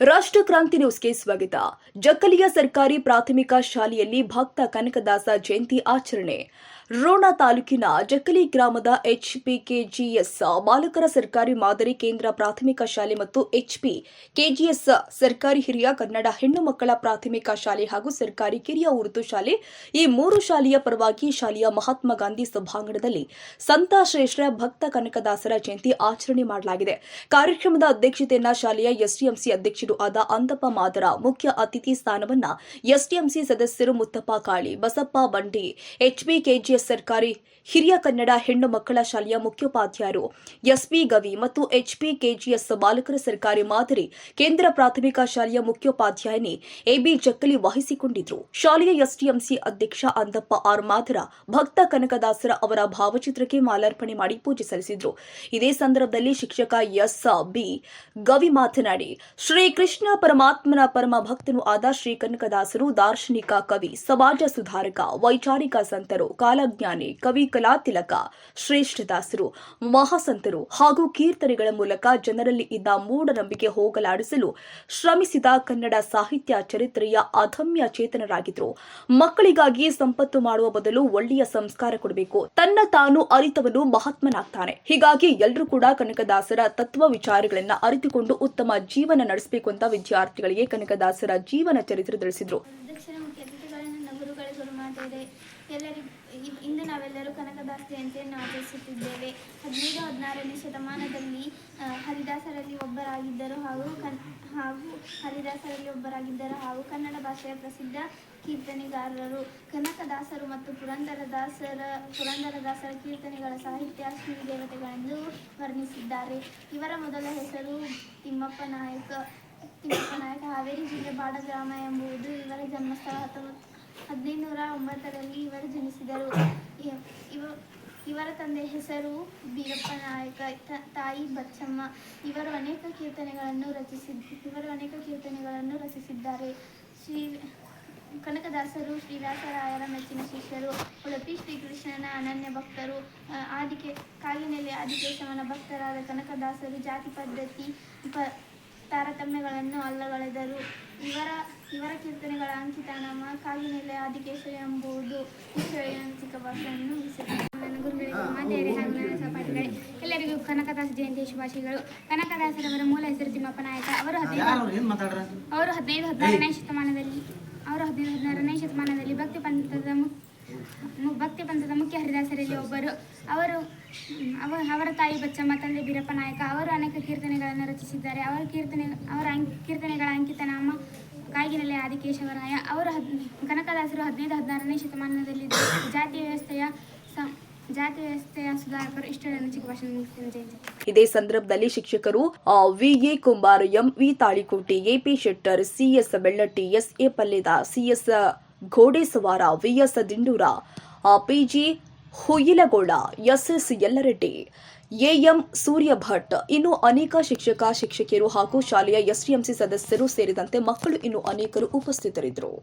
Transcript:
ರಾಷ್ಟ್ರ ಕ್ರಾಂತಿ ನ್ಯೂಸ್ಗೆ ಸ್ವಾಗತ. ಜಕ್ಕಲಿಯ ಸರ್ಕಾರಿ ಪ್ರಾಥಮಿಕ ಶಾಲೆಯಲ್ಲಿ ಭಕ್ತ ಕನಕದಾಸ ಜಯಂತಿ ಆಚರಣೆ. ರೋಣ ತಾಲೂಕಿನ ಜಕ್ಕಲಿ ಗ್ರಾಮದ ಎಚ್ಪಿಕೆಜಿಎಸ್ ಬಾಲಕರ ಸರ್ಕಾರಿ ಮಾದರಿ ಕೇಂದ್ರ ಪ್ರಾಥಮಿಕ ಶಾಲೆ ಮತ್ತು ಎಚ್ಪಿ ಕೆಜಿಎಸ್ ಸರ್ಕಾರಿ ಹಿರಿಯ ಕನ್ನಡ ಹೆಣ್ಣು ಮಕ್ಕಳ ಪ್ರಾಥಮಿಕ ಶಾಲೆ ಹಾಗೂ ಸರ್ಕಾರಿ ಕಿರಿಯ ಉರ್ದು ಶಾಲೆ ಈ ಮೂರು ಶಾಲೆಯ ಪರವಾಗಿ ಶಾಲೆಯ ಮಹಾತ್ಮ ಗಾಂಧಿ ಸಭಾಂಗಣದಲ್ಲಿ ಸಂತ ಶ್ರೇಷ್ಠ ಭಕ್ತ ಕನಕದಾಸರ ಜಯಂತಿ ಆಚರಣೆ ಮಾಡಲಾಗಿದೆ. ಕಾರ್ಯಕ್ರಮದ ಅಧ್ಯಕ್ಷತೆಯನ್ನ ಶಾಲೆಯ ಎಸ್ಡಿಎಂಸಿ ಅಧ್ಯಕ್ಷರು ಆದ ಅಂತಪ್ಪ ಮಾದರ ಮುಖ್ಯ ಅತಿಥಿ ಸ್ಥಾನವನ್ನ ಎಸ್ಡಿಎಂಸಿ ಸದಸ್ಯರು ಮುತ್ತಪ್ಪ ಕಾಳಿ, ಬಸಪ್ಪ ಬಂಡಿ ಎಚ್ಬಿ ಕೆಜಿಎಸ್ ಸರ್ಕಾರಿ ಹಿರಿಯ ಕನ್ನಡ ಹೆಣ್ಣು ಮಕ್ಕಳ ಶಾಲೆಯ ಮುಖ್ಯೋಪಾಧ್ಯಾಯರು, ಎಸ್ಪಿ ಗವಿ ಮತ್ತು ಎಚ್ಪಿ ಕೆಜಿಎಸ್ ಬಾಲಕರ ಸರ್ಕಾರಿ ಮಾದರಿ ಕೇಂದ್ರ ಪ್ರಾಥಮಿಕ ಶಾಲೆಯ ಮುಖ್ಯೋಪಾಧ್ಯಾಯನಿ ಎಬಿ ಜಕ್ಕಲಿ ವಹಿಸಿಕೊಂಡಿದ್ರು. ಶಾಲೆಯ ಎಸ್ಡಿಎಂಸಿ ಅಧ್ಯಕ್ಷ ಅಂದಪ್ಪ ಆರ್. ಮಾದರ, ಭಕ್ತ ಕನಕದಾಸರ ಅವರ ಭಾವಚಿತ್ರಕ್ಕೆ ಮಾಲಾರ್ಪಣೆ ಮಾಡಿ ಪೂಜೆ ಸಲ್ಲಿಸಿದ್ರು. ಇದೇ ಸಂದರ್ಭದಲ್ಲಿ ಶಿಕ್ಷಕ ಎಸ್. ಬಿ. ಗವಿ ಮಾತನಾಡಿ ಶ್ರೀಕೃಷ್ಣ ಪರಮಾತ್ಮನ ಪರಮ ಭಕ್ತನು ಆದ ಶ್ರೀ ಕನಕದಾಸರು ದಾರ್ಶನಿಕ ಕವಿ, ಸಮಾಜ ಸುಧಾರಕ, ವೈಚಾರಿಕ ಸಂತರು, ಕಾಲಜ್ಞಾನಿ, ಕವಿ ಕಲಾತಿಲಕ ಶ್ರೇಷ್ಠದಾಸರು, ಮಹಾಸಂತರು ಹಾಗೂ ಕೀರ್ತನೆಗಳ ಮೂಲಕ ಜನರಲ್ಲಿ ಇದ್ದ ಮೂಢನಂಬಿಕೆ ಹೋಗಲಾಡಿಸಲು ಶ್ರಮಿಸಿದ ಕನ್ನಡ ಸಾಹಿತ್ಯ ಚರಿತ್ರೆಯ ಅಧಮ್ಯ ಚೇತನರಾಗಿದ್ದರು ಮಕ್ಕಳಿಗಾಗಿ ಸಂಪತ್ತು ಮಾಡುವ ಬದಲು ಒಳ್ಳೆಯ ಸಂಸ್ಕಾರ ಕೊಡಬೇಕು. ತನ್ನ ತಾನು ಅರಿತವನು ಮಹಾತ್ಮನಾಗ್ತಾನೆ. ಹೀಗಾಗಿ ಎಲ್ಲರೂ ಕೂಡ ಕನಕದಾಸರ ತತ್ವ ವಿಚಾರಗಳನ್ನ ಅರಿತುಕೊಂಡು ಉತ್ತಮ ಜೀವನ ನಡೆಸಬೇಕು. ಅಂತ ವಿದ್ಯಾರ್ಥಿಗಳಿಗೆ ಕನಕದಾಸರ ಜೀವನ ಚರಿತ್ರೆ ತಿಳಿಸಿದ್ರು. ಇಂದು ನಾವೆಲ್ಲರೂ ಕನಕದಾಸ ಜಯಂತಿಯನ್ನು ಆಚರಿಸುತ್ತಿದ್ದೇವೆ. ಹದಿನೈದು, ಹದಿನಾರನೇ ಶತಮಾನದಲ್ಲಿ ಹರಿದಾಸರಲ್ಲಿ ಒಬ್ಬರಾಗಿದ್ದರು ಹಾಗೂ ಕನ್, ಹಾಗೂ ಹರಿದಾಸರಲ್ಲಿ ಒಬ್ಬರಾಗಿದ್ದರು ಹಾಗೂ ಕನ್ನಡ ಭಾಷೆಯ ಪ್ರಸಿದ್ಧ ಕೀರ್ತನೆಗಾರರು. ಕನಕದಾಸರು ಮತ್ತು ಪುರಂದರದಾಸರ ಪುರಂದರದಾಸರ ಕೀರ್ತನೆಗಳ ಸಾಹಿತ್ಯ ಶ್ರೀ ದೇವತೆಗಳೆಂದು ವರ್ಣಿಸಿದ್ದಾರೆ. ಇವರ ಮೊದಲ ಹೆಸರು ತಿಮ್ಮಪ್ಪ ನಾಯಕ. ನಾಯಕ ಹಾವೇರಿ ಜಿಲ್ಲೆ ಬಾಡಗ್ರಾಮ ಎಂಬುದು ಇವರ ಜನ್ಮಸ್ಥಳ ಹತ್ತೊಂಬತ್ತು ಹದಿನೈದುನೂರ ಒಂಬತ್ತರಲ್ಲಿ ಇವರು ಜನಿಸಿದರು. ಇವರ ತಂದೆ ಹೆಸರು ಬೀರಪ್ಪ ನಾಯಕ ತಾಯಿ ಬಚ್ಚಮ್ಮ. ಇವರು ಅನೇಕ ಕೀರ್ತನೆಗಳನ್ನು ರಚಿಸಿದ್, ಇವರು ಅನೇಕ ಕೀರ್ತನೆಗಳನ್ನು ರಚಿಸಿದ್ದಾರೆ. ಶ್ರೀ ಕನಕದಾಸರು, ಶ್ರೀವ್ಯಾಸರಾಯರ ಮೆಚ್ಚಿನ ಶಿಷ್ಯರು, ಉಡುಪಿ ಶ್ರೀಕೃಷ್ಣನ ಅನನ್ಯ ಭಕ್ತರು ಆದಿಕೆ, ಕಾಗಿನೆಲೆ ಆದಿಕೇಶವನ ಭಕ್ತರಾದ ಕನಕದಾಸರು, ಜಾತಿ ಪದ್ಧತಿ, ಪ ತಾರತಮ್ಯಗಳನ್ನು ಅಲ್ಲಗಳೆದರು. ಇವರ ಇವರ ಕೀರ್ತನೆಗಳ ನಮ್ಮ ಕಾಗಿನೆಲೆ ಆದಿಕೇಶವ ಎಂಬುದು ವಿಶ್ವಯಾಂತಿಕ ಭಾಷೆಯನ್ನು ಉಳಿಸಿದೆ ನನ್ನ ಗುರುಗಳಿಗೆ ಮಾತೆಯರೇ ಹಾಗೂ ನನ್ನ ಸಹಪಾಠಿಗಳೇ ಎಲ್ಲರಿಗೂ ಕನಕದಾಸ ಜಯಂತಿ ಶುಭಾಶಯಗಳು. ಕನಕದಾಸರವರ ಮೂಲ ಹೆಸರು ತಿಮ್ಮಪ್ಪ ನಾಯಕ. ಅವರು ಹದಿನೈದು ಅವರು ಹದಿನೈದು ಹದಿನಾರನೇ ಶತಮಾನದಲ್ಲಿ ಅವರು ಹದಿನೈದು ಹದಿನಾರನೇ ಶತಮಾನದಲ್ಲಿ ಭಕ್ತಿ ಪಂಥದ ಮು- ಮು- ಭಕ್ತಿ ಪಂಥದ ಮುಖ್ಯ ಹರಿದಾಸರಲ್ಲಿ ಒಬ್ಬರು. ಅವರು ಅವರ ತಾಯಿ ಬಚ್ಚಮ್ಮ, ತಂದೆ ಬೀರಪ್ಪ ನಾಯಕ, ಅವರು ಅನೇಕ ಕೀರ್ತನೆಗಳನ್ನು ರಚಿಸಿದ್ದಾರೆ. ಅವರ ಕೀರ್ತನೆ, ಅವರ ಅಂಕ್, ಕೀರ್ತನೆಗಳ ಅಂಕಿತ ನಾಮ ಕಾಯ್ಗಿನಲೆ ಆದಿಕೇಶವರಾಯ. ಅವರು ಹದ್, ಕನಕದಾಸರು ಹದಿನೈದು, ಹದಿನಾರನೇ ಶತಮಾನದಲ್ಲಿ ಜಾತಿ ವ್ಯವಸ್ಥೆಯ ಸ, ಜಾತಿ ವ್ಯವಸ್ಥೆಯ ಸುಧಾರಕರು ಮುಗಿಸ್ತೇನೆ. ಇದೇ ಸಂದರ್ಭದಲ್ಲಿ ಶಿಕ್ಷಕರು V A Kumbara M V Talikoti A P Shettar, C S Bellatti S A. Palleda, C S Ghodesavara V S Dindura P G Huilagola S S Yallareddy A M Surya Bhat ಇನ್ನು ಅನೇಕ ಶಿಕ್ಷಕ, ಶಿಕ್ಷಕಿಯರು ಹಾಗೂ ಶಾಲೆಯ SDMC ಸದಸ್ಯರು ಸೇರಿದಂತೆ ಮಕ್ಕಳು ಇನ್ನು ಅನೇಕರು ಉಪಸ್ಥಿತರಿದ್ದರು.